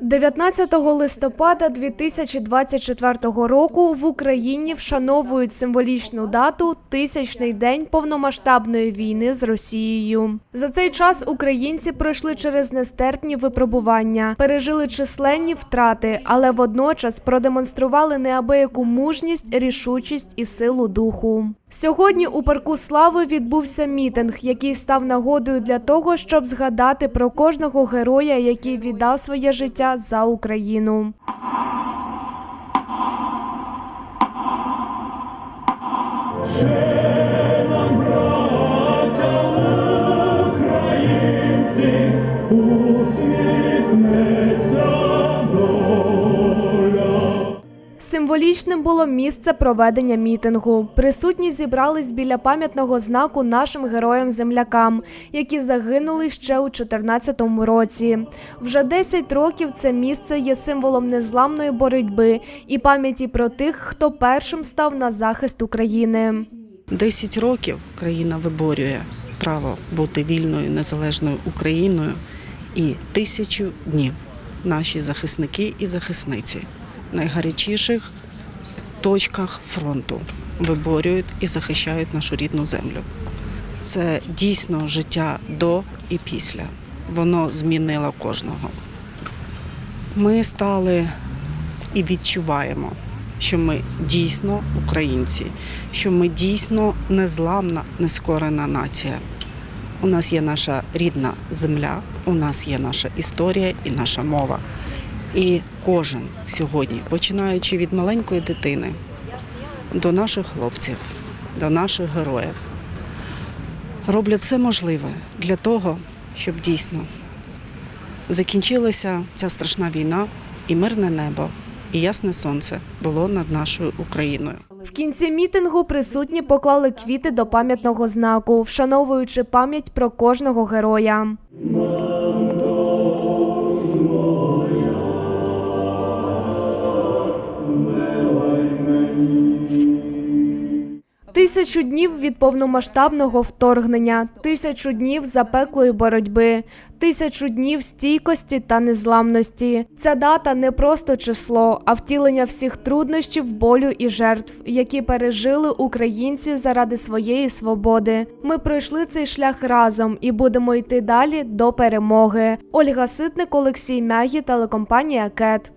19 листопада 2024 року в Україні вшановують символічну дату тисячний день повномасштабної війни з Росією. За цей час українці пройшли через нестерпні випробування, пережили численні втрати, але водночас продемонстрували неабияку мужність, рішучість і силу духу. Сьогодні у парку слави відбувся мітинг, який став нагодою для того, щоб згадати про кожного героя, який віддав своє життя за Україну. Символічним було місце проведення мітингу. Присутні зібрались біля пам'ятного знаку нашим героям-землякам, які загинули ще у 2014 році. Вже 10 років це місце є символом незламної боротьби і пам'яті про тих, хто першим став на захист України. 10 років країна виборює право бути вільною незалежною Україною, і тисячу днів наші захисники і захисниці найгарячіших точках фронту виборюють і захищають нашу рідну землю. Це дійсно життя до і після. Воно змінило кожного. Ми стали і відчуваємо, що ми дійсно українці, що ми дійсно незламна, нескорена нація. У нас є наша рідна земля, у нас є наша історія і наша мова. І кожен сьогодні, починаючи від маленької дитини до наших хлопців, до наших героїв, роблять все можливе для того, щоб дійсно закінчилася ця страшна війна і мирне небо, і ясне сонце було над нашою Україною. В кінці мітингу присутні поклали квіти до пам'ятного знаку, вшановуючи пам'ять про кожного героя. Тисячу днів від повномасштабного вторгнення, тисячу днів запеклої боротьби, тисячу днів стійкості та незламності. Ця дата не просто число, а втілення всіх труднощів, болю і жертв, які пережили українці заради своєї свободи. Ми пройшли цей шлях разом і будемо йти далі до перемоги. Ольга Ситник, Олексій Мягі, телекомпанія Кет.